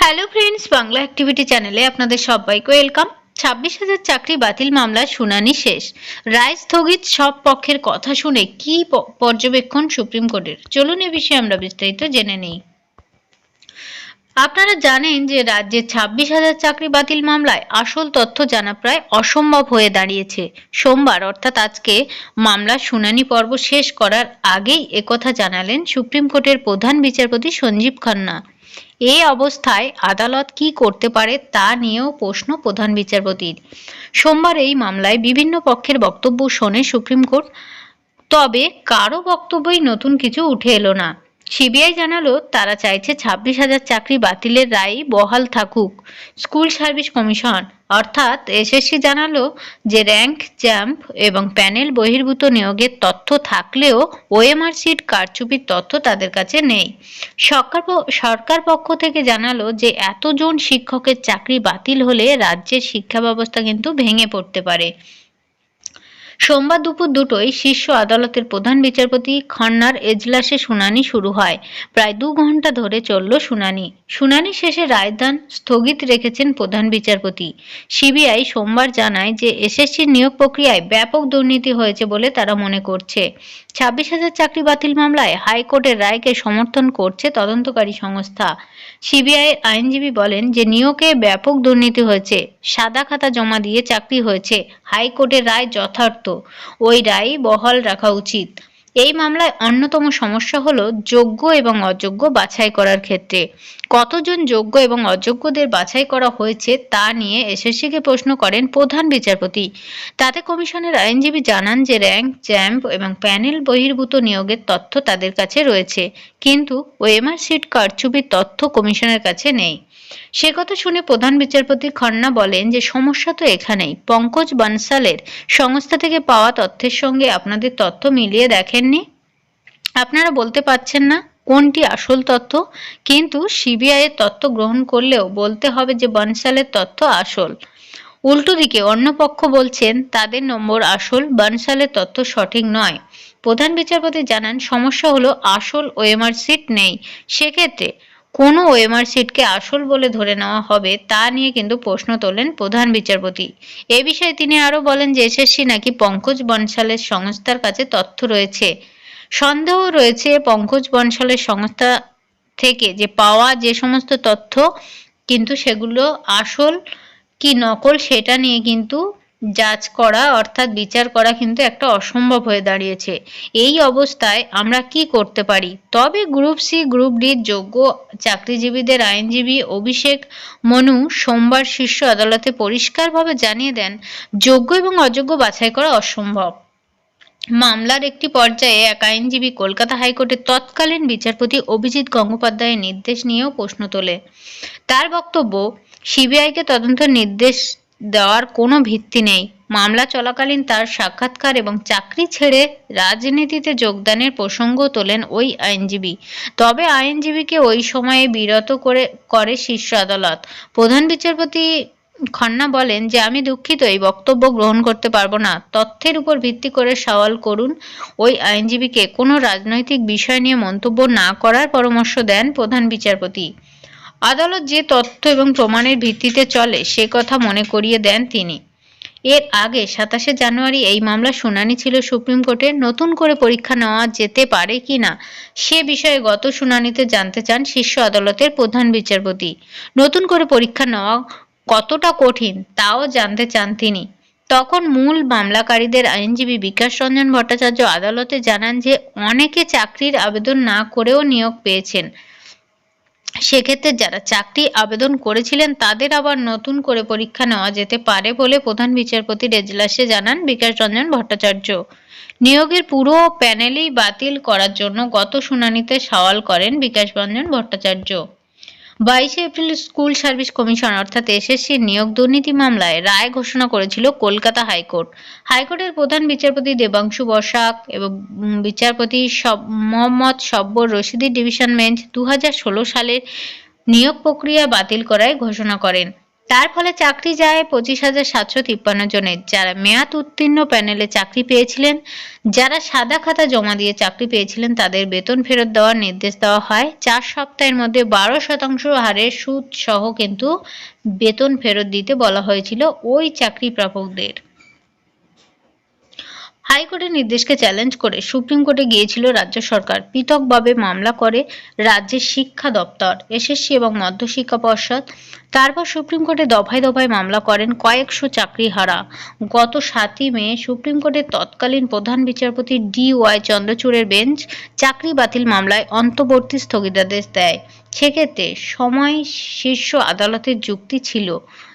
Hello friends Bangla activity চ্যানেলে আপনাদের সবাইকে ওয়েলকাম ছাব্বিশ হাজার চাকরি বাতিল মামলার শুনানি শেষ। রায় স্থগিত সব পক্ষের কথা শুনে কি পর্যবেক্ষণ সুপ্রিম কোর্টের? চলুন এ বিষয়ে আমরা বিস্তারিত জেনে নিই। আপনারা জানেন যে রাজ্যে ছাব্বিশ হাজার চাকরি বাতিল মামলায় আসল তথ্য জানা প্রায় অসম্ভব হয়ে দাঁড়িয়েছে। সোমবার, অর্থাৎ আজকে, মামলার শুনানি পর্ব শেষ করার আগেই একথা জানালেন সুপ্রিম কোর্টের প্রধান বিচারপতি সঞ্জীব খান্না। এই অবস্থায় আদালত কি করতে পারে তা নিয়েও প্রশ্ন প্রধান বিচারপতির। সোমবার এই মামলায় বিভিন্ন পক্ষের বক্তব্য শোনে সুপ্রিম কোর্ট। তবে কারও বক্তব্যই নতুন কিছু উঠে এলো না। সিবিআই জানালো, তারা চাইছে ছাব্বিশ হাজার চাকরি বাতিলের রায় বহাল থাকুক। স্কুল সার্ভিস কমিশন, অর্থাৎ এসএসসি জানালো যে র্যাঙ্ক জ্যাম্প এবং প্যানেল বহির্ভূত নিয়োগের তথ্য থাকলেও ওএমআর সিট কারচুপির তথ্য তাদের কাছে নেই। সরকার সরকার পক্ষ থেকে জানালো যে এতজন শিক্ষকের চাকরি বাতিল হলে রাজ্যের শিক্ষা ব্যবস্থা কিন্তু ভেঙে পড়তে পারে। সোমবার দুপুর দুটোয় শীর্ষ আদালতের প্রধান বিচারপতি খন্নার এজলাসে শুনানি শুরু হয়। প্রায় দু ঘণ্টা ধরে চলল শুনানি। শুনানি শেষে রায়দান স্থগিত রেখেছেন প্রধান বিচারপতি। সিবিআই সোমবার জানায় যে এসএসসির নিয়োগ প্রক্রিয়ায় ব্যাপক দুর্নীতি হয়েছে বলে তারা মনে করছে। ছাব্বিশ হাজার চাকরি বাতিল মামলায় হাইকোর্টের রায়কে সমর্থন করছে তদন্তকারী সংস্থা। সিবিআই আইনজীবী বলেন যে নিয়োগে ব্যাপক দুর্নীতি হয়েছে, সাদা খাতা জমা দিয়ে চাকরি হয়েছে, হাইকোর্টের রায় যথার্থ। ওই রায় বহাল রাখা উচিত। এই মামলায় অন্যতম সমস্যা হলো যোগ্য এবং অযোগ্য বাছাই করার ক্ষেত্রে। কতজন যোগ্য এবং অযোগ্যদের বাছাই করা হয়েছে তা নিয়ে এসএসসিকে প্রশ্ন করেন প্রধান বিচারপতি। তাতে কমিশনের আইনজীবী জানান যে র্যাঙ্ক জ্যাম্প এবং প্যানেল বহির্ভূত নিয়োগের তথ্য তাদের কাছে রয়েছে, কিন্তু ওএমআর সিট কারচুপির তথ্য কমিশনের কাছে নেই। সে কথা শুনে প্রধান বিচারপতি খন্না বলেন যে সমস্যা তো এখানেই। পঙ্কজ বানসালের সংস্থা থেকে পাওয়া তথ্যের সঙ্গে আপনাদের তথ্য মিলিয়ে দেখেননি? আপনারা বলতে পারছেন না কোনটি আসল তথ্য কিন্তু সিবিআই এর তথ্য গ্রহণ করলেও বলতে হবে যে বনসালের তথ্য আসল। উল্টো দিকে অন্য পক্ষ বলছেন, তাদের নম্বর আসল বানসালের তথ্য সঠিক নয়। প্রধান বিচারপতি জানান, সমস্যা হলো আসল ওএমআর সিট নেই। সেক্ষেত্রে কোনো ওএমআর সিটকে আসল বলে ধরে নেওয়া হবে তা নিয়ে কিন্তু প্রশ্ন তোলেন প্রধান বিচারপতি। এ বিষয়ে তিনি আরও বলেন যে এসএসসি নাকি পঙ্কজ বনশালের সংস্থার কাছে তথ্য রয়েছে। সন্দেহ রয়েছে পঙ্কজ বনশালের সংস্থা থেকে যে পাওয়া যে সমস্ত তথ্য কিন্তু সেগুলো আসল কি নকল সেটা নিয়ে কিন্তু যাচ করা অর্থাৎ বিচার করা কিন্তু একটা অসম্ভব হয়ে দাঁড়িয়েছে। এই অবস্থায় আমরা কি করতে পারি? তবে গ্রুপ সি, গ্রুপ ডির যোগ্য চাকরিজীবীদের আইনজীবী অভিষেক মনু সোমবার শীর্ষ আদালতে পরিষ্কারভাবে জানিয়ে দেন, যোগ্য এবং অযোগ্য বাছাই করা অসম্ভব। মামলার একটি পর্যায়ে এক আইনজীবী কলকাতা হাইকোর্টের তৎকালীন বিচারপতি অভিজিৎ গঙ্গোপাধ্যায়ের নির্দেশ নিয়েও প্রশ্ন তোলে। তার বক্তব্য, সিবিআইকে তদন্ত নির্দেশ দেওয়ার কোনো ভিত্তি নেই। মামলা চলাকালীন তার সাক্ষাৎকার এবং চাকরি ছেড়ে রাজনীতিতে যোগদানের প্রসঙ্গ তোলেন ওই আইনজীবী। তবে আইনজীবীকে ওই সময়ে বিরত করে করে শীর্ষ আদালত। প্রধান বিচারপতি খন্না বলেন যে, আমি দুঃখিত, এই বক্তব্য গ্রহণ করতে পারব না। তথ্যের উপর ভিত্তি করে সওয়াল করুন। ওই আইনজীবীকে কোনো রাজনৈতিক বিষয় নিয়ে মন্তব্য না করার পরামর্শ দেন প্রধান বিচারপতি। আদালত যে তথ্য এবং প্রমাণের ভিত্তিতে চলে, সে কথা মনে করিয়ে দেন তিনি। এর আগে সাতাশে জানুয়ারি এই মামলার শুনানি ছিল সুপ্রিম কোর্টে। নতুন করে পরীক্ষা নেওয়া যেতে পারে কিনা সে বিষয়ে গত শুনানিতে জানতে চান শীর্ষ আদালতের প্রধান বিচারপতি। নতুন করে পরীক্ষা নেওয়া কতটা কঠিন, তাও জানতে চান তিনি। তখন মূল মামলাকারীদের আইনজীবী বিকাশ রঞ্জন ভট্টাচার্য আদালতে জানান যে, অনেকে চাকরির আবেদন না করেও নিয়োগ পেয়েছেন। সেক্ষেত্রে যারা চাকরি আবেদন করেছিলেন, তাদের আবার নতুন করে পরীক্ষা নেওয়া যেতে পারে বলে প্রধান বিচারপতি রেজলাসে জানান বিকাশ রঞ্জন ভট্টাচার্য। নিয়োগের পুরো প্যানেলই বাতিল করার জন্য গত শুনানিতে সওয়াল করেন বিকাশ রঞ্জন ভট্টাচার্য। বাইশে এপ্রিল স্কুল সার্ভিস কমিশন অর্থাৎ এসএসসি নিয়োগ দুর্নীতি মামলায় রায় ঘোষণা করেছিল কলকাতা হাইকোর্ট। হাইকোর্টের প্রধান বিচারপতি দেবাংশু বসাক এবং বিচারপতি মোহাম্মদ সব্বর রশিদি ডিভিশন বেঞ্চ দু হাজার ষোলো সালের নিয়োগ প্রক্রিয়া বাতিল করায় ঘোষণা করেন। তার ফলে চাকরি যায় পঁচিশ হাজার সাতশো তিপ্পান্ন জনের। যারা মেয়াদ উত্তীর্ণ প্যানেলে চাকরি পেয়েছিলেন, যারা সাদা খাতা জমা দিয়ে চাকরি পেয়েছিলেন, তাদের বেতন ফেরত দেওয়ার নির্দেশ দেওয়া হয়। চার সপ্তাহের মধ্যে বারো শতাংশ হারে সুদ সহ কিন্তু বেতন ফেরত দিতে বলা হয়েছিল ওই চাকরি প্রাপকদের। হাইকোর্টের নির্দেশকে চ্যালেঞ্জ করে সুপ্রিম কোর্টে গিয়েছিল রাজ্য সরকার। পৃথকভাবে মামলা করে রাজ্যের শিক্ষা দপ্তর, এসএসসি এবং মধ্যশিক্ষা পর্ষদ। তারপর সুপ্রিম কোর্টে দফায় দফায় মামলা করেন কয়েকশো চাকরিহারা। গত সাতই মে সুপ্রিম কোর্টের তৎকালীন প্রধান বিচারপতি ডি ওয়াই চন্দ্রচূড়ের বেঞ্চ চাকরি বাতিল মামলায় অন্তর্বর্তী স্থগিতাদেশ দেয়। সেক্ষেত্রে সময় শীর্ষ আদালতের যুক্তি ছিল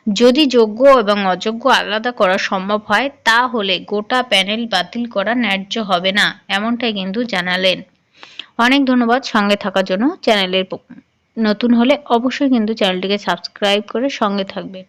যদি যোগ্য এবং অযোগ্য আলাদা করা সম্ভব হয়, তাহলে গোটা প্যানেল বাতিল করা ন্যায্য হবে না, এমনটাই কিন্তু জানালেন। অনেক ধন্যবাদ সঙ্গে থাকার জন্য। চ্যানেলের নতুন হলে অবশ্যই কিন্তু চ্যানেলটিকে সাবস্ক্রাইব করে সঙ্গে থাকবেন।